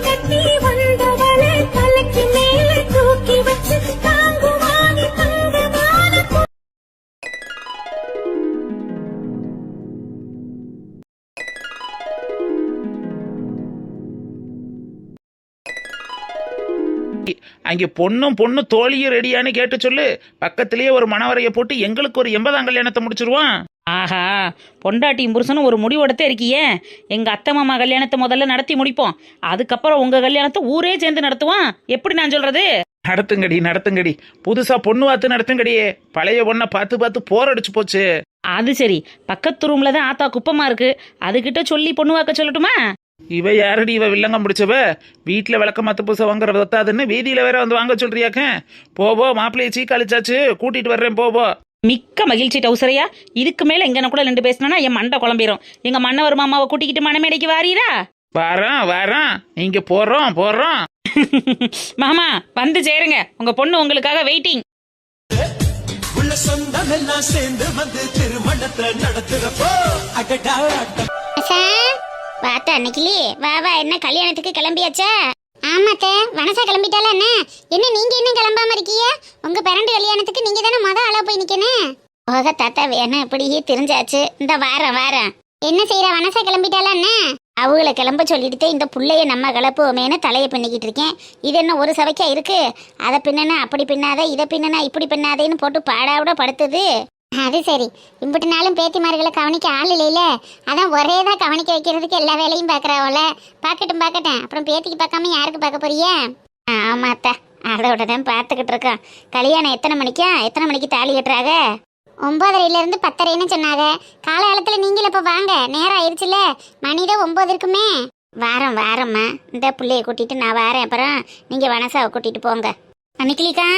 கட்டி வந்தவளை தலைக்கு தூக்கி வச்சு தங்கமான அங்கே பொண்ணும் பொண்ணு தோழியும் ரெடியான்னு கேட்டு சொல்லு. பக்கத்திலேயே ஒரு மணவரையை போட்டு எங்களுக்கு ஒரு எண்பதாம் கல்யாணத்தை முடிச்சிருவான் ஆஹா பொண்டாட்டியும் புருஷனும் ஒரு முடிவெடுத்தே இருக்கியே. எங்க அத்தை மாமா கல்யாணத்தை முதல்ல நடத்தி முடிப்போம். அதுக்கப்புறம் உங்க கல்யாணத்தை ஊரே சேர்ந்து நடத்துவான் எப்படி நான் சொல்றது? நடத்துங்கடி நடத்துங்கடி. புதுசா பொண்ணு பார்த்து நடத்துங்கடியே. பழைய பொண்ணை பார்த்து பார்த்து போர் அடிச்சு போச்சு. அது சரி. பக்கத்து ரூம்ல தான் ஆத்தா குப்பமா இருக்கு. அதுகிட்ட சொல்லி பொண்ணு வாக்க சொல்லட்டுமா? இவ யாரடி இவ வில்லங்கம் பிடிச்சவ? வீட்டுல விளக்க மத்த பூசை வாங்குற பத்தாதுன்னு வீதியில வேற வந்து வாங்க சொல்றியாக்க. போபோ மாப்பிள்ளைய சீ கழிச்சாச்சு கூட்டிட்டு வர்றேன் போபோ மிக்க மகிழ்ச்சி டவுசரையா? இதுக்கு மேல எங்கன கூட ரெண்டு பேசினா என் மண்டை குழம்பிரும். எங்க மன்னவர் மாமாவை கூட்டிக்கிட்டு மணமேடைக்கு வாரீரா? வரோம் வரோம் நீங்க போறோம் போறோம். மாமா வந்து சேருங்க. உங்க பொண்ணு உங்களுக்காக வெயிட்டிங். உள்ள சொந்தம் எல்லாம் சேர்ந்து வந்து திருமணத்தை நடத்துறப்போ அடடா அன்னைக்கிளி வா வா என்ன கல்யாணத்துக்கு கிளம்பியாச்சா? ஆமாத்த வனசா கிளம்பிட்டால என்ன? என்ன நீங்க என்ன கிளம்பாம இருக்கீங்க? உங்க பிறண்டு கல்யாணத்துக்கு நீங்க தானே மொத அளவு போய் நிக்கணும்? போக தாத்தா வேணும் இப்படியே தெரிஞ்சாச்சு. இந்த வாரம் வாரம் என்ன செய்யற வனசா கிளம்பிட்டால என்ன? அவங்கள கிளம்ப சொல்லிட்டு இந்த புள்ளைய நம்ம கிளப்புவோமேனு தலையை பின்னிக்கிட்டு இருக்கேன். இது என்ன ஒரு சவைக்கா இருக்கு? அதை பின்னனா அப்படி பின்னாத இதை பின்னனா இப்படி பின்னாதேன்னு போட்டு பாடாவிட படுத்துது. அது சரி. இம்புட்டு நாளும் பேத்திமார்களை கவனிக்க ஆள் இல்லையில? அதான் ஒரே தான் கவனிக்க வைக்கிறதுக்கு எல்லா வேலையும் பார்க்குறாவோல பார்க்கட்டும் பார்க்கட்டேன் அப்புறம் பேத்திக்கு பார்க்காம யாருக்கு பார்க்க போறியா ஆமாத்தா அதோட தான் பார்த்துக்கிட்டு இருக்கோம். கல்யாணம் எத்தனை மணிக்கா? எத்தனை மணிக்கு தாலி கட்டுறாங்க? ஒம்பதரையிலேருந்து பத்தரைன்னு சொன்னாங்க. காலகாலத்தில் நீங்களும் இப்போ வாங்க. நேரம் ஆயிடுச்சுல மணிதான் ஒம்பது இருக்குமே வாரம் வாரம்மா. இந்த பிள்ளைய கூட்டிட்டு நான் வாரேன். அப்புறம் நீங்கள் வனசாவை கூட்டிட்டு போங்க. அன்னைக்கிலிக்கா?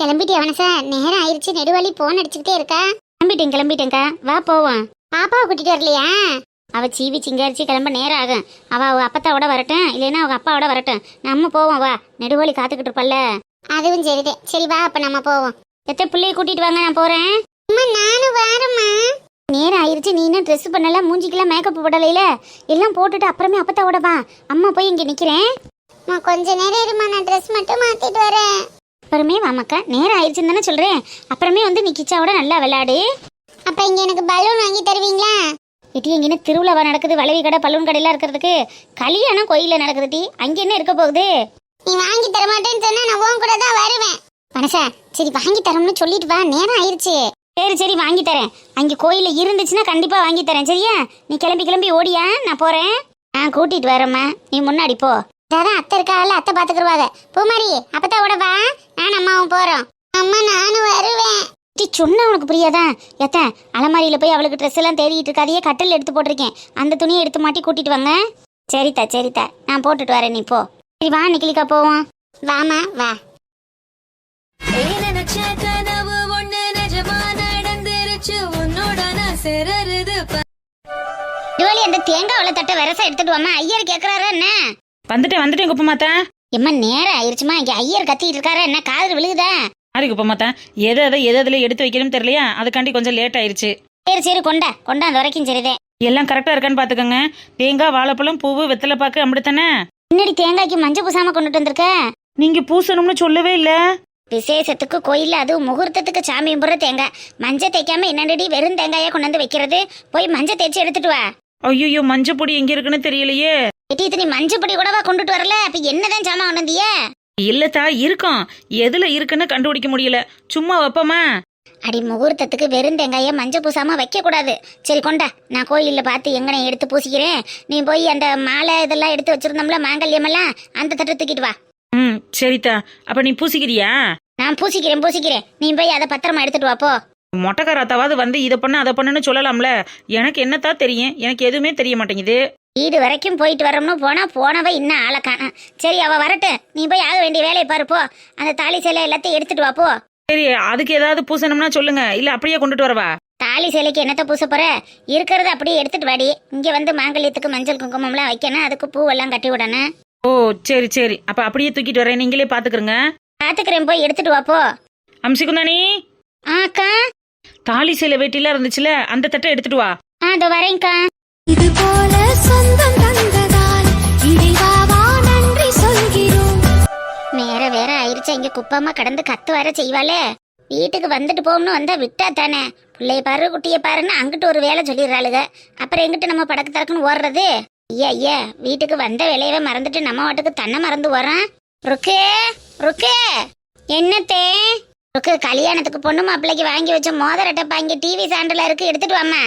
கிளம்பிட்டியா வனசா? நேரம் ஆயிடுச்சு நெடுவழி போன் அடிச்சுக்கிட்டே இருக்கா? கிளம்பிட்டேன் கிளம்பிட்டேங்க்கா வா போவோம். பாப்பாவை கூட்டிட்டு வரலையா? அவ சீவி சிங்காரிச்சு கிளம்ப நேரம் ஆகும். அவ அவ அப்பத்தாவோட வரட்டும். இல்லைன்னா அவங்க அப்பாவோட வரட்டும். நம்ம போவோம் வா. நெடுவழி காத்துக்கிட்டு இருப்பல்ல. அதுவும் சரிதே. சரி வா அப்ப நம்ம போவோம். எத்தனை பிள்ளைய கூட்டிட்டு வாங்க நான் போறேன்? அம்மா நானும் வரேம்மா. நேரம் ஆயிருச்சு. நீ இன்னும் ட்ரெஸ் பண்ணல மூஞ்சிக்கெல்லாம் மேக்கப் போடலையில. எல்லாம் போட்டுட்டு அப்புறமே அப்பத்தாவோட வா. அம்மா போய் இங்க நிக்கிறேன். கொஞ்ச நேரம் இருமா நான் ட்ரெஸ் மட்டும் மாத்திட்டு வரேன். அப்புறமே வாமக்கா நேரம் ஆயிடுச்சுன்னு தானே சொல்றேன். அப்புறமே வந்து நீ கிச்சாவோட நல்லா விளையாடு. அப்ப இங்க எனக்கு பலூன் வாங்கி தருவீங்களா? இட்டி இங்கே திருவிழாவா நடக்குது வளவி கடை பலூன் கடையெல்லாம் இருக்கிறதுக்கு. கல்யாணம் கோயிலில் நடக்குது டி அங்க என்ன இருக்க போகுது? நீ வாங்கி தர மாட்டேன்னு சொன்னா நான் உன் கூட தான் வருவேன். மனசா சரி வாங்கி தரோம்னு சொல்லிட்டு வா நேரம் ஆயிருச்சு சரி சரி வாங்கி தரேன். அங்கே கோயிலில் இருந்துச்சுன்னா கண்டிப்பா வாங்கி தரேன் சரியா? நீ கிளம்பி கிளம்பி ஓடியா? நான் போறேன். நான் கூட்டிட்டு வரேம்மா. நீ முன்னாடி போ. அதான் அத்தை இருக்கால அத்தை பாத்துக்கிடுவாங்க பூமாரி அப்பத்தாவோட வா நான் அம்மாவும் போறோம். அம்மா நானும் வருவேன். டி சொன்னா உனக்கு புரியாதா? எத்த அலமாரியில போய் அவளுக்கு ட்ரெஸ் எல்லாம் தேடிட்டு இருக்காதையே கட்டில் எடுத்து போட்டிருக்கேன். அந்த துணியை எடுத்து மாட்டி கூட்டிட்டு வாங்க. சரித்தா சரித்தா. நான் போட்டுட்டு வரேன் நீ போ. சரி வா நிக்கிலிக்கா போவோம். வாமா வா. கனவு ஒண்ணு நிஜமா நடந்துருச்சு. உன்னோட நான் சிறருது இதுவழி அந்த தேங்காய் தட்டை விரச எடுத்துட்டு வாமா ஐயர் கேக்குறாரு என்ன? வந்துட்டேன் வந்துட்டேன் குப்பமாத்தா. எம்மா நேரம் ஆயிருச்சுமா? இங்க ஐயர் கத்திட்டு இருக்காரு? என்ன காது விழுகுதா? ஆரி குப்பமாத்தா எதை எதை எதை எதுல எடுத்து வைக்கணும்னு தெரியலையா? அதுக்காண்டி கொஞ்சம் லேட் ஆயிருச்சு. சரி சரி கொண்டா. கொண்டா அந்த வரைக்கும் சரிதே. எல்லாம் கரெக்டா இருக்கான்னு பாத்துக்கோங்க. தேங்காய் வாழைப்பழம் பூவு வெத்தலை பாக்கு அப்படித்தானே முன்னாடி தேங்காய்க்கு மஞ்சள் பூசாம கொண்டுட்டு வந்திருக்க? நீங்க பூசணும்னு சொல்லவே இல்ல. விசேஷத்துக்கு கோயில்ல அதுவும் முகூர்த்தத்துக்கு சாமி கும்பிட்ற தேங்காய். மஞ்சள் தேய்க்காம என்னடி வெறும் தேங்காயா கொண்டு வந்து வைக்கிறது? போய் மஞ்சள் தேய்ச்சி எடுத்துட்டு வா. ஐயோ மஞ்சள் பொடி எங்க இருக்குன்னு தெரியலையே. எட்டி இத்தனி மஞ்சள் பொடி கூடவா கொண்டுட்டு வரல? அப்ப என்னதான் சாமான் கொண்டு வந்திய இல்லத்தா இருக்கும். எதுல இருக்குன்னு கண்டுபிடிக்க முடியல. சும்மா வைப்பமா? அடி முகூர்த்தத்துக்கு வெறும் தேங்காய மஞ்சள் பூசாம வைக்க கூடாது சரி கொண்டா. நான் கோயில்ல பார்த்து எங்கனை எடுத்து பூசிக்கிறேன். நீ போய் அந்த மாலை இதெல்லாம் எடுத்து வச்சிருந்தோம்ல மாங்கல்யம் எல்லாம் அந்த தட்டை தூக்கிட்டு வா. ம் சரித்தா. அப்ப நீ பூசிக்கிறியா? நான் பூசிக்கிறேன் பூசிக்கிறேன். நீ போய் அதை பத்திரமா எடுத்துட்டு வா போ. மொட்டைக்காராத்தாவது வந்து இதை பண்ணு அதை பண்ணுன்னு சொல்லலாம்ல. எனக்கு என்னத்தா தெரியும்? எனக்கு எதுவுமே தெரிய மாட்டேங்குது. வீடு வரைக்கும் போயிட்டு வரோம்னு போனா போனவ இன்னும் ஆளை காணோம். சரி அவ வரட்டும் நீ போய் ஆக வேண்டிய வேலையை பாரு போ. அந்த தாலி சேலை எல்லாத்தையும் எடுத்துட்டு வா போ. சரி அதுக்கு ஏதாவது பூசணும்னா சொல்லுங்க. இல்ல அப்படியே கொண்டுட்டு வரவா? தாலி சேலைக்கு என்னத்த பூச போற? இருக்கிறத அப்படியே எடுத்துட்டு வாடி. இங்க வந்து மாங்கல்யத்துக்கு மஞ்சள் குங்குமம்லாம் வைக்கணும். அதுக்கு பூவெல்லாம் கட்டி விடணும். ஓ சரி சரி. அப்ப அப்படியே தூக்கிட்டு வரேன். நீங்களே பாத்துக்கிறங்க. பாத்துக்கிறேன் போய் எடுத்துட்டு வா போ. அம்சிக்குந்தானி ஆ, அக்கா. தாலி சேலை வேட்டிலாம் இருந்துச்சுல அந்த தட்டை எடுத்துட்டு வா. ஆ இதோ வரேன்க்கா. இது குப்பமா கடந்து கத்து வர செய்வாளே. வீட்டுக்கு வந்துட்டு போகணும்னு வந்தா விட்டா தானே. பிள்ளைய பாரு குட்டிய பாருன்னு அங்கிட்டு ஒரு வேலை சொல்லிடுறாளுக. அப்புறம் எங்கிட்ட நம்ம படக்கு தடக்குன்னு ஓடுறது? ஐயா ஐயா வீட்டுக்கு வந்த வேலையவே மறந்துட்டு நம்ம வாட்டுக்கு தன்னை மறந்து வரோம் ருக்கு ருக்கு என்னத்தே? ருக்கு கல்யாணத்துக்கு பொண்ணு மாப்பிள்ளைக்கு வாங்கி வச்ச மோதிரட்டை இங்க டிவி சாண்டில் இருக்கு எடுத்துட்டு வாம்மா.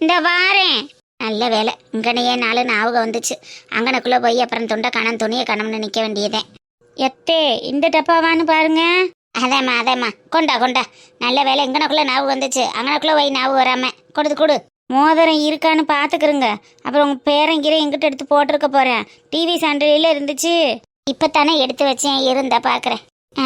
இந்த வாரேன். நல்ல வேலை. இங்கனையே நாலு ஞாபகம் வந்துச்சு. அங்கனக்குள்ளே போய் அப்புறம் துண்டை கணம் துணியை கணம்னு நிற்க வேண்டியதே. எத்தே இந்த டப்பாவான்னு பாருங்க. அதேம்மா அதேம்மா. கொண்டா கொண்டா. நல்ல வேலை. இங்கனக்குள்ள ஞாபகம் வந்துச்சு. அங்கனக்குள்ளே போய் ஞாபகம் வராம. கொடுத்து கொடு. மோதிரம் இருக்கான்னு பாத்துக்கிறங்க அப்புறம் உங்கள் பேரங்கிற எங்கிட்ட எடுத்து போட்டிருக்க போகிறேன் டிவி சாண்டலில இருந்துச்சு. இப்போ தானே எடுத்து வச்சேன். இருந்தா பார்க்குறேன் ஆ,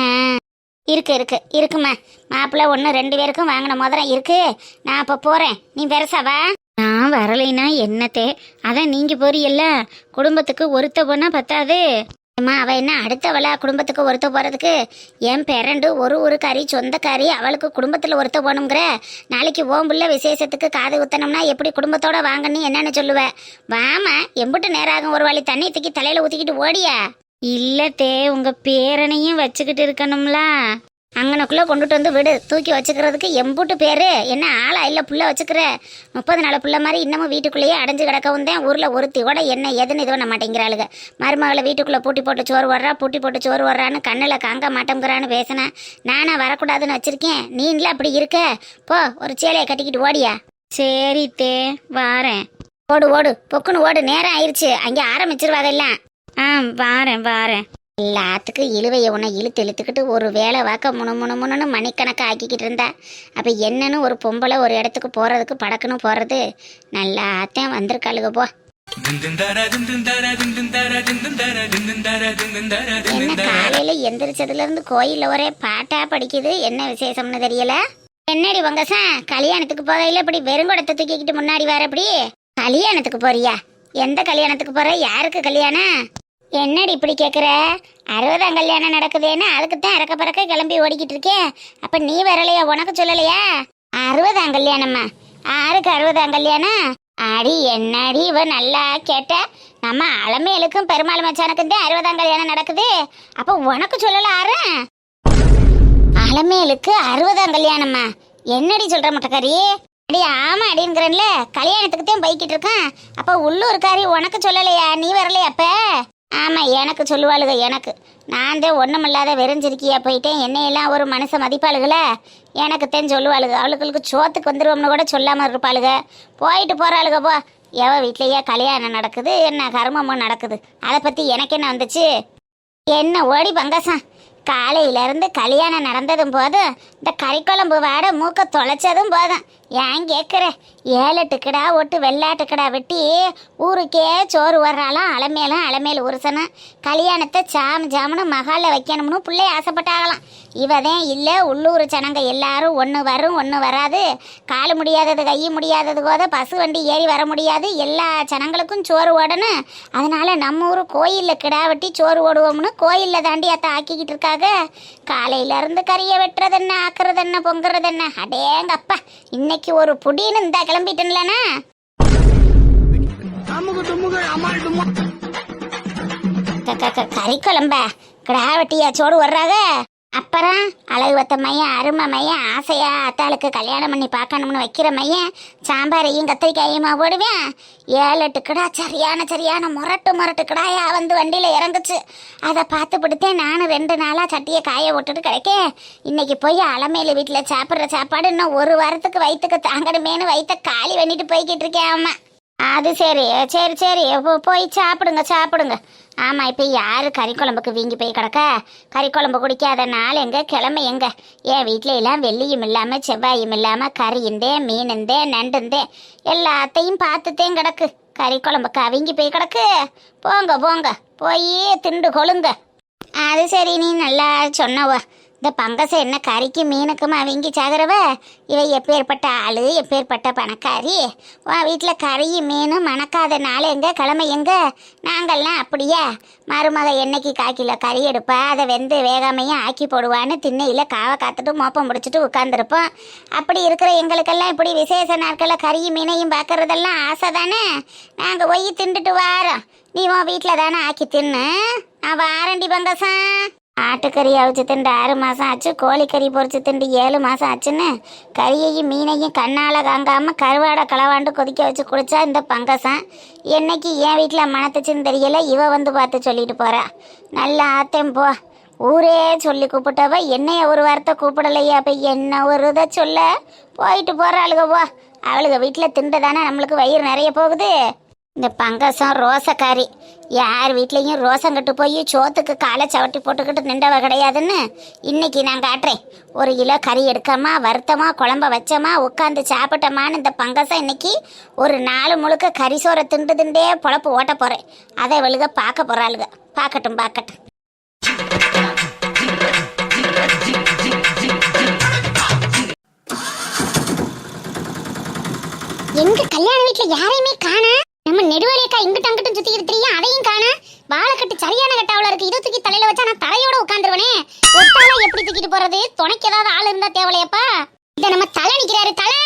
இருக்கு இருக்கு. இருக்குமா. மாப்பிள்ளை ஒன்று ரெண்டு பேருக்கும் வாங்கின மோதிரம் இருக்கு. நான் அப்போ போகிறேன் நீ பெருசாவா நான் வரலைன்னா என்னத்தே? அதான் நீங்க போறீல்ல. குடும்பத்துக்கு ஒருத்த போனால் பத்தாது. அம்மா அவ என்ன அடுத்தவளா? குடும்பத்துக்கு ஒருத்த போறதுக்கு? என் பெரண்டு ஒரு ஒரு கறி சொந்தக்காரி அவளுக்கு குடும்பத்துல ஒருத்த போகணுங்கிற? நாளைக்கு ஓம்புள்ள விசேஷத்துக்கு காது குத்தனம்னா எப்படி குடும்பத்தோட வாங்கன்னு என்னன்னு சொல்லுவ? வாமா எம்புட்டு நேராகும் ஒரு வழி தண்ணி தூக்கி தலையில ஊத்திக்கிட்டு ஓடியா? இல்லத்தே உங்க பேரனையும் வச்சுக்கிட்டு இருக்கணும்ல. அங்கனக்குள்ளே கொண்டுட்டு வந்து விடு. தூக்கி வச்சுக்கிறதுக்கு எம்பூட்டு பேர். என்ன ஆளா இல்லை புள்ள வச்சுக்கிற? முப்பது நாள் புள்ள மாதிரி இன்னமும் வீட்டுக்குள்ளேயே அடைஞ்சு கிடக்கவும் தான் ஊரில் ஒருத்தி. கூட என்ன எதுன்னு இது பண்ண மாட்டேங்கிறாளுங்க மருமகளை வீட்டுக்குள்ளே பூட்டி போட்டு சோறு வர்றா பூட்டி போட்டு சோறு வர்றான்னு கண்ணில் காங்க மாட்டேங்கிறான்னு பேசினேன் நானா வரக்கூடாதுன்னு வச்சிருக்கேன். நீங்களே அப்படி இருக்க. போ ஒரு சேலையை கட்டிக்கிட்டு ஓடியா. சரி தே வாரேன். ஓடு ஓடு. பொக்குன்னு ஓடு. நேரம் ஆயிடுச்சு அங்கே ஆரம்பிச்சிருவாங்க எல்லாம். ஆ வாரேன் வாரேன். எல்லாத்துக்கும் இழுவையை உன்னை இழுத்து இழுத்துக்கிட்டு ஒரு வேலை வாக்க முணு முணு முணுன்னு ஆக்கிக்கிட்டு இருந்தா. அப்போ என்னன்னு ஒரு பொம்பளை ஒரு இடத்துக்கு போகிறதுக்கு படக்குன்னு போகிறது நல்லா அத்தையும் வந்திருக்காளுக போ. என்ன காலையில எந்திரிச்சதுல இருந்து கோயில்ல ஒரே பாட்டா படிக்குது? என்ன விசேஷம்னு தெரியல? என்னடி வங்கசா கல்யாணத்துக்கு போகையில இப்படி வெறுங்குடத்தை தூக்கிக்கிட்டு முன்னாடி வர இப்படி? கல்யாணத்துக்கு போறியா? எந்த கல்யாணத்துக்கு போற? யாருக்கு கல்யாணம்? என்னடி இப்படி கேட்குற அறுபதாம் கல்யாணம் நடக்குதேன்னு அதுக்கு தான் இறக்க பறக்க கிளம்பி ஓடிக்கிட்டு இருக்கேன் அப்போ நீ வரலையா? உனக்கு சொல்லலையா? அறுபதாம் கல்யாணம்மா ஆறுக்கு அறுபதாம் கல்யாணம்? அடி என்னடி இவ நல்லா கேட்ட? நம்ம அலமேலுக்கும் பெருமாள் மச்சானுக்கும் தான் அறுபதாம் கல்யாணம் நடக்குது. அப்போ உனக்கு சொல்லல ஆறு அலமேலுக்கு அறுபதாம் கல்யாணம்மா என்னடி சொல்ற மட்டக்காரி? அடி ஆமா அடிங்கிறன்ல கல்யாணத்துக்கு தான் போய்கிட்டு இருக்கேன். அப்போ உள்ளூர்காரி உனக்கு சொல்லலையா? நீ வரலையா அப்போ? ஆமாம் எனக்கு சொல்லுவாளுக எனக்கு. நான் தான் ஒன்றுமில்லாத வெறிஞ்சிருக்கியா போயிட்டேன். என்னையெல்லாம் ஒரு மனுஷ மதிப்பாளுகள? எனக்கு தான் சொல்லுவாளுக. அவளுகளுக்கு சோத்துக்கு வந்துருவோம்னு கூட சொல்லாமல் இருப்பாளுக. போயிட்டு போகிறாளுக போ. எவ வீட்லயே கல்யாணம் நடக்குது என்ன கர்மமும் நடக்குது. அதை பற்றி எனக்கு என்ன வந்துச்சு? என்ன ஓடி பங்கசம். காலையிலேருந்து கல்யாணம் நடந்ததும் போதும் இந்த கறிக்குழம்பு வாட மூக்க தொலைச்சதும் போதும். ஏன் கேட்குற ஏழு டிக்கடா ஒட்டு வெள்ளாட்டுக்கடா வெட்டி ஊருக்கே சோறு வர்றாலாம் அலமேலும் அலமேல் உருசனும் கல்யாணத்தை சாம் ஜாமுன்னு மகாலில் வைக்கணும்னு பிள்ளை ஆசைப்பட்டாகலாம் இவதேன் இல்லை உள்ளூர் ஜனங்க எல்லாரும் ஒன்று வரும் ஒன்று வராது. காலு முடியாதது கை முடியாதது போத பசு வண்டி ஏறி வர முடியாது. எல்லா ஜனங்களுக்கும் சோறு ஓடணும். அதனால் நம்ம ஊர் கோயிலில் கிடா வெட்டி சோறு ஓடுவோம்னு கோயிலில் தாண்டி அத்தை ஆக்கிக்கிட்டு இருக்காங்க காலையில இருந்து கறியை வெட்டுறது என்ன ஆக்குறது என்ன பொங்குறது என்ன அடேங்கப்பா இன்னைக்கு ஒரு புடின்னு இந்த கிளம்பிட்டேன்லண்ணா கறி குழம்ப கிடா வெட்டியா வர்றாங்க அப்புறம் அழகு வத்த மையம் அருமை மையம் ஆசையாக அத்தாளுக்கு கல்யாணம் பண்ணி பார்க்கணும்னு வைக்கிற மையம் சாம்பாரையும் கத்திரிக்காயுமா போடுவேன் ஏழு எட்டுக்கடா சரியான சரியான முரட்டு முரட்டு கிடாயா வந்து வண்டியில் இறங்குச்சு. அதை பார்த்து பிடித்தேன் நானும் ரெண்டு நாளாக சட்டியை காய விட்டுட்டு கிடைக்கேன் இன்னைக்கு போய் அலமையில் வீட்டில் சாப்பிட்ற சாப்பாடு இன்னும் ஒரு வாரத்துக்கு வயிற்றுக்கு தாங்கணுமேனு வயிற்ற காலி பண்ணிட்டு போய்கிட்டு இருக்கேன் அம்மா. அது சரி சரி சரி. போய் சாப்பிடுங்க சாப்பிடுங்க. ஆமாம் இப்போ யார் கறி குழம்புக்கு வீங்கி போய் கிடக்க? கறி குழம்பு குடிக்காத நாள் எங்கே? கிழமை எங்கே? என் வீட்டில எல்லாம் வெள்ளியும் இல்லாமல் செவ்வாயும் இல்லாமல் கறியுந்தே இருந்தே நண்டுந்தே எல்லாத்தையும் பார்த்துத்தேன் கிடக்கு. கறி குழம்புக்கு அவிங்கி போய் கிடக்கு. போங்க போங்க. போய் திண்டு கொழுங்க. அது சரி நீ நல்லா சொன்னவ. இந்த பங்கசம் என்ன கறிக்கு மீனுக்கும் அவங்கி சாகுறவ? இவ எப்பேற்பட்ட ஆளு எப்பேற்பட்ட பணக்காரி? உன் வீட்டில் கறியும் மீனும் மணக்காத நாள் எங்க கிழமை எங்க? நாங்கள்லாம் அப்படியா? மருமக என்னைக்கு காக்கில கறி எடுப்பா? அதை வெந்து வேகாமையும் ஆக்கி போடுவான்னு திண்ணையில் காவை காத்துட்டு மோப்பம் முடிச்சுட்டு உட்காந்துருப்போம் அப்படி இருக்கிற எங்களுக்கெல்லாம் இப்படி விசேஷ நாட்களில் கறியும் மீனையும் பார்க்கறதெல்லாம் ஆசை தானே நாங்கள் போய் திண்டுட்டு வாரோம். நீ உன் வீட்டில் தானே ஆக்கி தின்னு? நான் வாரண்டி பங்கசம் ஆட்டுக்கறி அவிச்சு திண்டு ஆறு மாதம் ஆச்சு கோழிக்கறி பொரிச்சு திண்டு ஏழு மாதம் ஆச்சுன்னு கறியையும் மீனையும் கண்ணால் காங்காமல் கருவாடை களவாண்டு கொதிக்க வச்சு குடித்தா இந்த பங்கசம். என்னைக்கு என் வீட்டில் மணத்துச்சுன்னு தெரியல இவ வந்து பார்த்து சொல்லிட்டு போகிறா நல்லா ஆத்தம் போ. ஊரே சொல்லி கூப்பிட்டவ என்னைய ஒரு வார்த்தை கூப்பிடலையா அப்போ என்ன ஒரு இதை சொல்ல? போயிட்டு போகிறாளுக போ. அவளுக வீட்டில் திண்டு தானே நம்மளுக்கு வயிறு நிறைய போகுது. இந்த பங்கசம் ரோசக்காரி. யார் வீட்லேயும் ரோசம் கட்டு போய் சோத்துக்கு காலை சவட்டி போட்டுக்கிட்டு நின்றவ கிடையாதுன்னு இன்னைக்கு நான் காட்டுறேன். ஒரு கிலோ கறி எடுக்கமா வருத்தமா குழம்ப வச்சோமா உட்காந்து சாப்பிட்டோமான்னு இந்த பங்கசம் இன்னைக்கு ஒரு நாலு முழுக்க கறி சோறை திண்டு திண்டே பொழப்பு ஓட்ட போகிறேன் அதை வெளுக பார்க்க போகிறாளுக பார்க்கட்டும் பார்க்கட்டும். எங்க கல்யாண வீட்டில் யாரையுமே காணா? நம்ம நெடுவாளியக்கா இங்கிட்ட அங்கிட்டும் சுத்திக்கிட்டு தெரியும் அதையும் காணா. வாழைக்கட்டு சரியான கட்டாவுல இருக்கு. இதை தூக்கி தலையில வச்சா நான் தரையோட உட்காந்துருவனே ஒத்தால எப்படி தூக்கிட்டு போறது? துணைக்கு ஏதாவது ஆள் இருந்தா தேவலையப்பா இத நம்ம தலை நிக்கிறாரு தலை!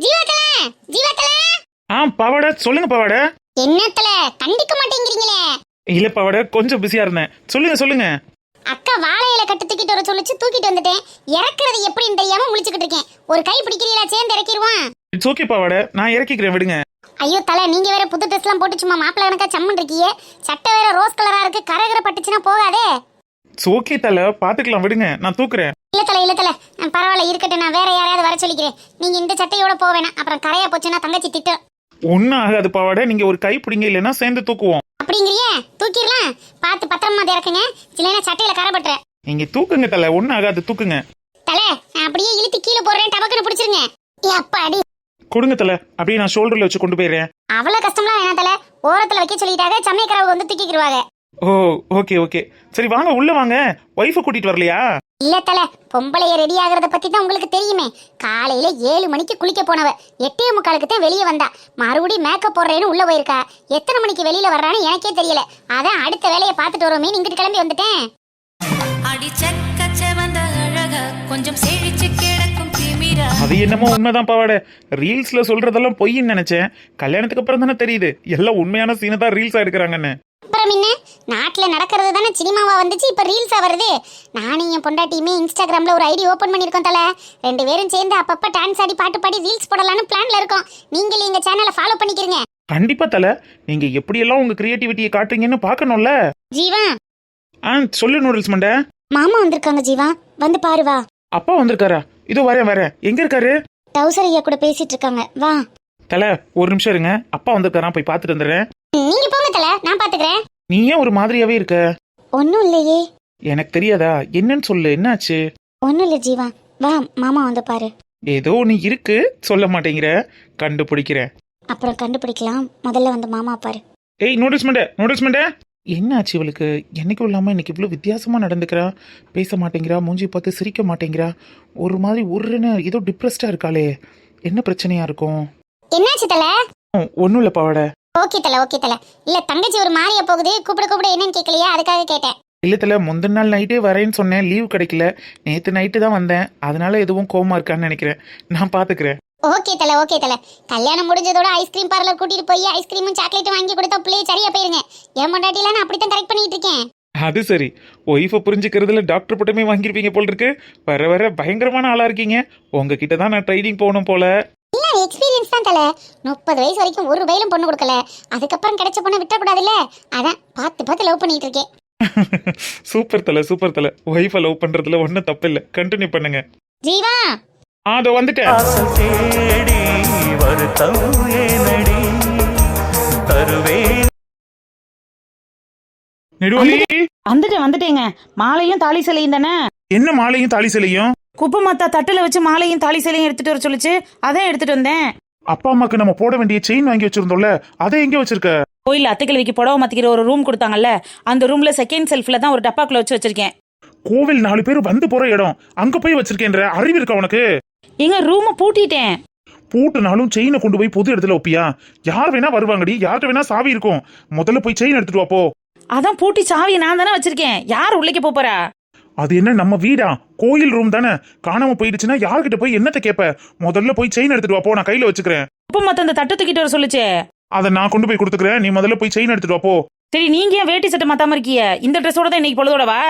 ஜீவா தலை! ஜீவா தலை! ஆ பாவாடை. சொல்லுங்க பாவாடை. என்ன தலை? கண்டிக்க மாட்டேங்கிறீங்களே. இல்ல பாவாடை. கொஞ்சம் பிஸியா இருந்தேன். சொல்லுங்க சொல்லுங்க. அக்கா வாழையில கட்டு தூக்கிட்டு வர சொல்லிச்சு. தூக்கிட்டு வந்துட்டேன். இறக்குறது எப்படின்னு தெரியாம முழிச்சுக்கிட்டு இருக்கேன். ஒரு கை பிடிக்கிறீங்களா? சேர்ந்து இறக்கிடுவான். இட்ஸ் ஓகே பாவாடை. நான் இறக்கிக்கிறேன் விடுங்க. ஐயோ தலை நீங்க வேற புது ட்ரெஸ்லாம் போட்டு சும்மா மாப்பிள்ள கணக்கா சம்மன் இருக்கியே சட்டை வேற ரோஸ் கலரா இருக்கு. கரகர பட்டுச்சுன்னா போகாதே. ஓகே தலை. பாத்துக்கலாம் விடுங்க. நான் தூக்குறேன். இல்ல தலை இல்ல தலை. பரவாயில்ல இருக்கட்டும். நான் வேற யாரையாவது வர சொல்லிக்கிறேன். நீங்க இந்த சட்டையோட போக வேணாம். அப்புறம் கரையா போச்சுன்னா தங்கச்சி திட்டும் ஒன்னும் ஆகாது பாவாடை. நீங்க ஒரு கை பிடிங்க இல்லைன்னா சேர்ந்து தூக்குவோம். அப்படிங்கிறியே? தூக்கிடலாம். பார்த்து பத்திரமா அதை இறக்குங்க. இல்லைன்னா சட்டையில கரை பட்டுற? நீங்க தூக்குங்க தலை. ஒன்னும் ஆகாது தூக்குங்க. தலை நான் அப்படியே இழுத்து கீழே போடுறேன். டபக்குன்னு பிடிச்சிருங்க. அப்பாடி. கொடுங்க தலை. அப்படியே நான் ஷோல்டர்ல வச்சு கொண்டு போயிடுறேன். அவ்வளவு கஷ்டம்லாம் வேணாம் தலை. ஓரத்துல வைக்க சொல்லிட்டாங்க. சமயக்கரவு வந்து தூக்கிக்கிடுவாங்க ஓ ஓகே ஓகே சரி வாங்க உள்ள வாங்க. ஒய்ஃபை கூட்டிட்டு வரலையா? இல்ல தல. பொம்பளைய ரெடி ஆகுறத பத்தி தான் உங்களுக்கு தெரியுமே. காலையில ஏழு மணிக்கு குளிக்க போனவ. எட்டே முக்காலுக்கு தான் வெளியே வந்தா. மறுபடியும் மேக்கப் போடுறேன்னு உள்ள போயிருக்கா. எத்தனை மணிக்கு வெளியில வர்றான்னு எனக்கே தெரியல. அதான் அடுத்த வேலையை பார்த்துட்டு வருவோமே இங்கிட்டு கிளம்பி வந்துட்டேன். அடி செக்க செவந்த அழக கொஞ்சம் திமிரா அது என்னமோ உண்மைதான் பாவாடை. ரீல்ஸ்ல சொல்றதெல்லாம் பொய்ன்னு நினைச்சேன். கல்யாணத்துக்கு அப்புறம் தானே தெரியுது. எல்லாம் உண்மையான சீனை தான் ரீல்ஸா எடுக்கிறாங்கன்னு. அப்புறம் என்ன? நாட்டுல நடக்கிறது தானே சினிமாவா வந்துச்சு இப்ப ரீல்ஸா வருது. நானும் என் பொண்டாட்டியுமே இன்ஸ்டாகிராம்ல ஒரு ஐடி ஓபன் பண்ணிருக்கோம் தல. ரெண்டு பேரும் சேர்ந்து அப்பப்ப டான்ஸ் ஆடி பாட்டு பாடி ரீல்ஸ் போடலாம்னு பிளான்ல இருக்கோம். நீங்களும் எங்க சேனலை ஃபாலோ பண்ணிக்கிறீங்க கண்டிப்பா தலை. நீங்க எப்படியெல்லாம் உங்க கிரியேட்டிவிட்டியை காட்டுறீங்கன்னு பார்க்கணும்ல. ஜீவா. ஆ சொல்லு நூடுல்ஸ் மண்டை. மாமா வந்திருக்காங்க ஜீவா. வந்து பாரு வா. அப்பா வந்திருக்காரா? இதோ வரேன் வரேன். எங்க இருக்காரு? டவுசர் ஐயா கூட பேசிட்டு இருக்காங்க. வா. தலை ஒரு நிமிஷம் இருங்க. அப்பா வந்திருக்காராம் போய் பார்த்துட்டு வந்துடுறேன். நீங்க போங்க தல நான் பாத்துக்கிறேன் நீ ஏன் ஒரு மாதிரியாவே இருக்க? ஒன்னும் இல்லையே. எனக்கு தெரியாதா? என்னன்னு சொல்லு என்னாச்சு? ஒன்னும் இல்ல ஜீவா. வா மாமா வந்து பாரு. ஏதோ நீ இருக்கு சொல்ல மாட்டேங்கிற. கண்டுபிடிக்கிறேன். அப்புறம் கண்டுபிடிக்கலாம். முதல்ல வந்து மாமா பாரு. ஏய் நூடுல்ஸ் மண்டை நூடுல்ஸ் மண்டை என்னாச்சு இவளுக்கு? என்னைக்கும் இல்லாமல் இன்னைக்கு இவ்வளோ வித்தியாசமாக நடந்துக்கிறா? பேச மாட்டேங்கிறா மூஞ்சி பார்த்து சிரிக்க மாட்டேங்கிறா? ஒரு மாதிரி உருன்னு ஏதோ டிப்ரெஸ்டாக இருக்காளே. என்ன பிரச்சனையா இருக்கும்? என்னாச்சு தல? ஒன்றும் இல்லை பாவாடை ஓகே தல ஓகே தல. இல்ல தங்கச்சி ஒரு மாறிய போகுது? கூப்பிட கூப்பிட என்னன்னு கேட்கலையா அதுக்காக கேட்டேன். இல்லத்துல முந்தின நாள் நைட்டே வரேன்னு சொன்னேன். லீவ் கிடைக்கல. நேற்று நைட்டு தான் வந்தேன். அதனால எதுவும் கோமா இருக்கான்னு நினைக்கிறேன். நான் பார்த்துக்கிறேன் ஓகே தல ஓகே தல. கல்யாணம் முடிஞ்சதோட ஐஸ்கிரீம் பார்லர் கூட்டிட்டு போய் ஐஸ்கிரீமும் சாக்லேட்டும் வாங்கி கொடுத்தா பிள்ளைய சரியா போயிருங்க. என் பொண்டாட்டில நான் அப்படித்தான் கரெக்ட் பண்ணிட்டு இருக்கேன். அது சரி. ஒய்ஃபை புரிஞ்சுக்கிறதுல டாக்டர் பட்டமே வாங்கியிருப்பீங்க போல் இருக்கு. வர வர பயங்கரமான ஆளா இருக்கீங்க. உங்ககிட்ட தான் நான் ட்ரைனிங் போகணும் போல. இல்ல எக்ஸ்பீரியன்ஸ் தான் தல. முப்பது வயசு வரைக்கும் ஒரு ரூபாயிலும் பொண்ணு கொடுக்கல. அதுக்கப்புறம் கிடைச்ச பொண்ணை விட்டக்கூடாதுல்ல அதான் பார்த்து பார்த்து லவ் பண்ணிட்டு இருக்கேன். சூப்பர் தலை சூப்பர் தலை. ஒய்ஃபை லவ் பண்றதுல ஒன்றும் தப்பு இல்லை கண்டினியூ பண்ணுங்க. ஜீவா! அதோ வந்துட்டேன். ஆசல் தேடி வருத்தம் ஏனடி? தருவேன் நெடுவலி வந்துட்டேன் வந்துட்டேங்க. மாலையும் தாலி சிலையும் தானே? என்ன மாலையும் தாலி சிலையும்? குப்பை மத்தா தட்டுல வச்சு மாலையும் தாலி சிலையும் எடுத்துட்டு வர சொல்லுச்சு. அதான் எடுத்துட்டு வந்தேன். அப்பா அம்மாக்கு நம்ம போட வேண்டிய செயின் வாங்கி வச்சிருந்தோம்ல அதை எங்க வச்சிருக்க? கோயில் அத்தைக்கிழவிக்கு புடவை மாத்திக்கிற ஒரு ரூம் கொடுத்தாங்கல்ல அந்த ரூம்ல செகண்ட் செல்ஃப்ல தான் ஒரு டப்பாக்குள்ள வச்சு வச்சிருக்கேன். கோவில் நாலு பேர் வந்து போற இடம். அங்க போய் வச்சிருக்கேன்ற அறிவு இருக்கா உனக்கு? எங்க ரூமை பூட்டிட்டேன். பூட்டுனாலும் செயினை கொண்டு போய் பொது இடத்துல வைப்பியா யார் வேணா வருவாங்கடி யார்கிட்ட வேணா சாவி இருக்கும். முதல்ல போய் செயின் எடுத்துட்டு வா போ அதான் பூட்டி சாவியை நான் தானே வச்சிருக்கேன். யார் உள்ளே போப் போறா? அது என்ன நம்ம வீடா? கோயில் ரூம் தானே. காணாம போயிடுச்சுன்னா யார்கிட்ட போய் என்னத்த கேப்ப? முதல்ல போய் செயின் எடுத்துட்டு வா போ நான் கையில வச்சுக்கிறேன். குப்பை மத்த அந்த தட்டு தூக்கிட்டு வர சொல்லுச்சே. அதை நான் கொண்டு போய் கொடுத்துக்கிறேன். நீ முதல்ல போய் செயின் எடுத்துட்டு வா போ சரி நீங்க ஏன் வேட்டி சட்டை மாத்தாம இருக்கீங்க? இந்த ட்ரெஸ்ஸோட தான் இன்னைக்கு பொழுதோட வா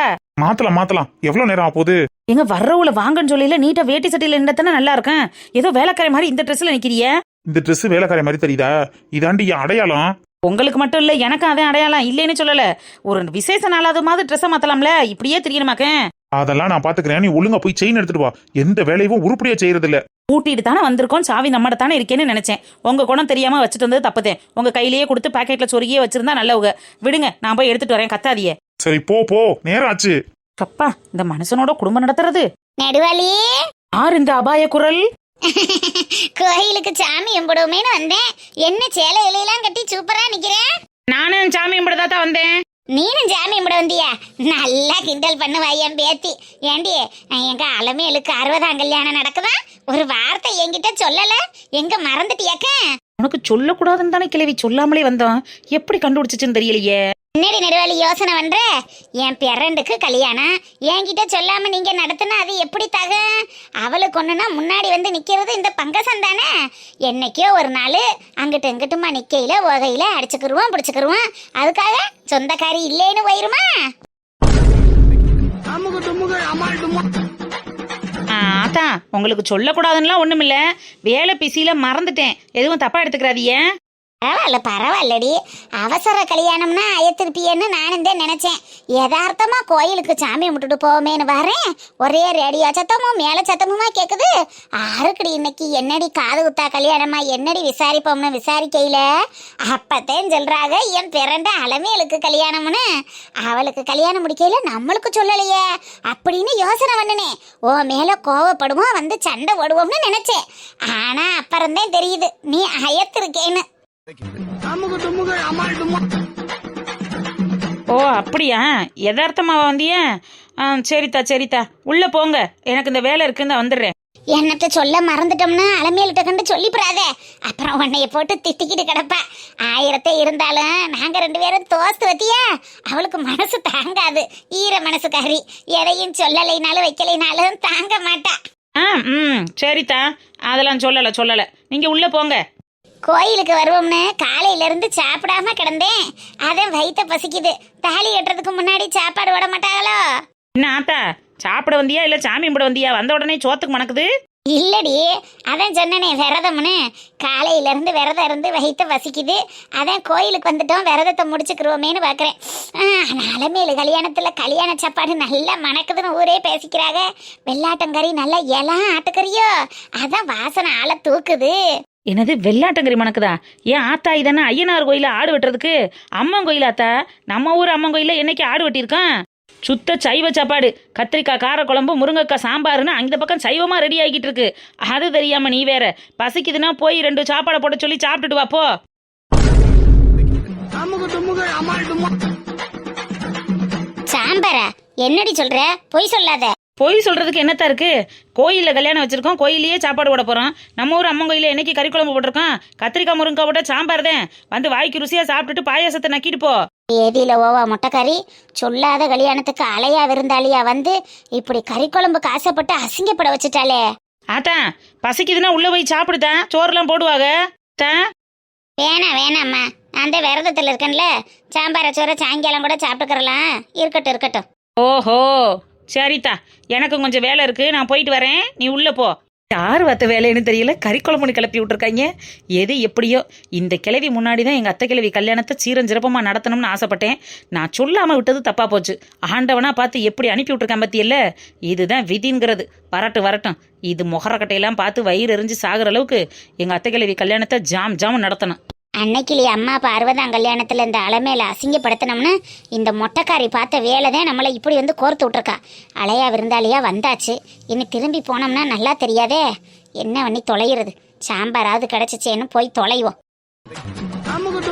மாத்தலாம் மாத்தலாம். எவ்வளவு நேரம் ஆக போகுது எங்க வர்றவுல வாங்கன்னு சொல்லல நீட்டா வேட்டி சட்டையில நின்றதானே நல்லா இருக்கேன். ஏதோ வேலைக்கார மாதிரி இந்த ட்ரெஸ்ல நிக்கிறிய? இந்த Dress வேலைக்கார மாதிரி தெரியுதா? இதாண்டி என் அடையாளம். உங்களுக்கு மட்டும் இல்ல எனக்கும் அதே அடையாளம். இல்லைன்னு சொல்லல. ஒரு விசேஷ நாளாவது மாதிரி ட்ரெஸ்ஸை மாத்தலாம்ல? இப்படியே தெரியணுமாக்கேன் அதெல்லாம் நான் பாத்துக்கிறேன். நீ ஒழுங்கா போய் செயின் எடுத்துட்டு வா. எந்த வேலையும் உருப்படியா செய்யறது இல்ல கூட்டிட்டு தானே வந்திருக்கோம். சாவி நம்மட தானே இருக்கேன்னு நினைச்சேன். உங்க குணம் தெரியாம வச்சுட்டு வந்தது தப்புதேன் உங்க கையிலேயே கொடுத்து பாக்கெட்ல சொருகியே வச்சிருந்தா நல்லவங்க. விடுங்க நான் போய் எடுத்துட்டு வரேன். கத்தாதியே சரி போ போ. நேரம் ஆச்சு அப்பா இந்த மனுஷனோட குடும்பம் நடத்துறது. நெடுவாளி யார் இந்த அபாய குரல்? கோயிலுக்கு சாமி கும்பிடுவோமேனு வந்தேன். என்ன சேலை இலையெல்லாம் கட்டி சூப்பரா நிக்கிறேன் நானும் சாமி தான் வந்தேன். நீனும் சாமி கும்பிட வந்தியா? நல்லா கிண்டல் பண்ணுவா என் பேத்தி. ஏண்டி எங்க அலமேலுக்கு அறுபதாம் கல்யாணம் நடக்குதா? ஒரு வார்த்தை என்கிட்ட சொல்லல. எங்க மறந்துட்டியாக்க? உனக்கு சொல்லக்கூடாதுன்னு தானே கிழவி சொல்லாமலே வந்தோம் எப்படி கண்டுபிடிச்சிச்சுன்னு தெரியலையே? என்னடி நெடுவாளி யோசனை பண்ற? என் பிறண்டுக்கு கல்யாணம். என்கிட்ட சொல்லாம நீங்க நடத்துனா அது எப்படி தக? அவளுக்கு ஒண்ணுனா முன்னாடி வந்து நிக்கிறது இந்த பங்கசம் தானே? என்னைக்கோ ஒரு நாள் அங்கிட்டு இங்கிட்டுமா நிக்கையில உகையில அடிச்சுக்கிருவோம் பிடிச்சுக்கிருவோம். அதுக்காக சொந்தக்காரி இல்லைன்னு போயிருமா? ஆத்தா உங்களுக்கு உங்களுக்கு சொல்லக்கூடாதுன்னுலாம் இல்லை வேலை பிசியில் மறந்துட்டேன். எதுவும் தப்பாக எடுத்துக்கிறாதியே பரவாயில்ல பரவாயில்லடி. அவசர கல்யாணம்னா அயத்திருப்பியன்னு நானும் தான் நினைச்சேன். யதார்த்தமா கோயிலுக்கு சாமி கும்பிட்டுட்டு போவோமேன்னு வரேன். ஒரே ரேடியோ சத்தமும் மேல சத்தமுமா கேக்குது. ஆறுக்கடி இன்னைக்கு என்னடி காது குத்தா கல்யாணமா என்னடி விசாரிப்போம்னு விசாரிக்கையில? அப்பத்தேன் சொல்றாங்க என் பிறண்ட அலமேலுக்கு கல்யாணம்னு. அவளுக்கு கல்யாணம் முடிக்கையில நம்மளுக்கு சொல்லலையே. அப்படின்னு யோசனை பண்ணனே ஓ மேல கோவப்படுவோம் வந்து சண்டை ஓடுவோம்னு நினைச்சேன். ஆனா அப்புறம்தான் தெரியுது நீ அயத்திருக்கேன்னு ஓ அப்படியா? யதார்த்தமாவா வந்தியா? சரித்தா சரித்தா. உள்ள போங்க. எனக்கு இந்த வேலை இருக்குன்னு வந்துடுறேன். என்னத்த சொல்ல மறந்துட்டோம்னா அலமேலிட்ட கண்டு சொல்லிப்புறாதே அப்புறம் உன்னைய போட்டு திட்டிக்கிட்டு கிடப்பா. ஆயிரத்தை இருந்தாலும் நாங்க ரெண்டு பேரும் தோஸ்து வத்தியா. அவளுக்கு மனசு தாங்காது. ஈர மனசுக்காரி. எதையும் சொல்லலைனாலும் வைக்கலைனாலும் தாங்க மாட்டா. ஆ ம் சரித்தா. அதெல்லாம் சொல்லலை சொல்லலை. நீங்கள் உள்ளே போங்க. கோயிலுக்கு வருவோம்னு காலையில இருந்து சாப்பிடாம கிடந்தேன். அதான் வயித்த பசிக்குது. தாலி கட்டுறதுக்கு முன்னாடி சாப்பாடு விட மாட்டாங்களோ? என்ன ஆத்தா சாப்பிட வந்தியா இல்லை சாமி கும்பிட வந்தியா? வந்த உடனே சோத்துக்கு மணக்குது? இல்லடி அதான் சொன்னனே விரதம்னு. காலையில இருந்து விரதம் இருந்து வயித்த வசிக்குது அதான் கோயிலுக்கு வந்துட்டோம் விரதத்தை முடிச்சுக்கிறோமேனு பார்க்குறேன் அலமேலு கல்யாணத்துல கல்யாண சாப்பாடு நல்லா மணக்குதுன்னு ஊரே பேசிக்கிறாங்க. வெள்ளாட்டங்கறி நல்லா இலம் ஆட்டுக்கறியோ? அதான் வாசனை ஆளை தூக்குது. என்னது வெள்ளாட்டங்கரி மணக்குதா? ஏன் ஆத்தா இதென்ன ஐயனார் கோயில ஆடு வெட்டுறதுக்கு? அம்மன் கோயில் ஆத்தா? நம்ம ஊர் அம்மன் கோயில என்னைக்கு ஆடு வெட்டியிருக்கான்? சுத்த சைவ சாப்பாடு. கத்திரிக்காய் காரக்குழம்பு முருங்கைக்காய் சாம்பார்னு அந்த பக்கம் சைவமா ரெடி ஆகிட்டு இருக்கு அது தெரியாம நீ வேற. பசிக்குதுன்னா போய் ரெண்டு சாப்பாடை போட சொல்லி சாப்பிட்டுட்டு வா போ. சாம்பாரா? என்னடி சொல்ற? பொய் சொல்லாத. பொய் சொல்றதுக்கு என்னத்தா இருக்கு? கோயில்ல கல்யாணம் வச்சிருக்கோம் கோயிலேயே சாப்பாடு போட போறோம். நம்ம ஊர் அம்மன் கோயில என்னைக்கு கறி குழம்பு போட்டிருக்கோம்? கத்திரிக்காய் முருங்காய் போட்ட சாம்பார் தான். வந்து வாய்க்கு ருசியா சாப்பிட்டுட்டு பாயாசத்தை நக்கிட்டு போ. ஏதியில ஓவா முட்டைக்கறி? சொல்லாத கல்யாணத்துக்கு அலையா விருந்தாளியா வந்து இப்படி கறி குழம்புக்கு ஆசைப்பட்டு அசிங்கப்பட வச்சுட்டாளே. ஆத்தா பசிக்குதுன்னா உள்ள போய் சாப்பிடுதான் சோறுலாம் போடுவாங்க தா. வேணாம் வேணாம்மா அந்த விரதத்தில் இருக்கேன்ல. சாம்பார சோற சாயங்காலம் கூட சாப்பிட்டுக்கிறலாம். இருக்கட்டும் இருக்கட்டும். ஓஹோ. சரித்தா எனக்கு கொஞ்சம் வேலை இருக்கு. நான் போயிட்டு வரேன். நீ உள்ள போ. யார் வத்த வேலைன்னு தெரியல. கறிக்குழம்பு கிளப்பி விட்டுருக்காங்க. எது எப்படியோ இந்த கிழவி முன்னாடி தான் எங்கள் அத்தை கிழவி கல்யாணத்தை சீரம் சிறப்பமாக நடத்தணும்னு ஆசைப்பட்டேன். நான் சொல்லாமல் விட்டது தப்பாக போச்சு. ஆண்டவனாக பார்த்து எப்படி அனுப்பி விட்டுருக்கேன் பற்றியில்ல இதுதான் விதிங்கிறது. வரட்டும் வரட்டும். இது முகரக்கட்டையெல்லாம் பார்த்து வயிறு எரிஞ்சு சாகிற அளவுக்கு எங்கள் அத்தை கிழவி கல்யாணத்தை ஜாம் ஜாம் நடத்தணும். அன்னைக்கிளி அம்மா அப்பா அறுபதாம் கல்யாணத்தில் இந்த அலமேல அசிங்கப்படுத்தினோம்னு இந்த மொட்டைக்காரி பார்த்த வேலை தான் நம்மளை இப்படி வந்து கோர்த்து விட்ருக்கா அலையா விருந்தாளியா வந்தாச்சு. இனி திரும்பி போனோம்னா நல்லா தெரியாதே. என்ன பண்ணி தொலைகிறது? சாம்பாராவது கிடச்சிச்சேன்னு போய் தொலைவோம். அம்முக்கு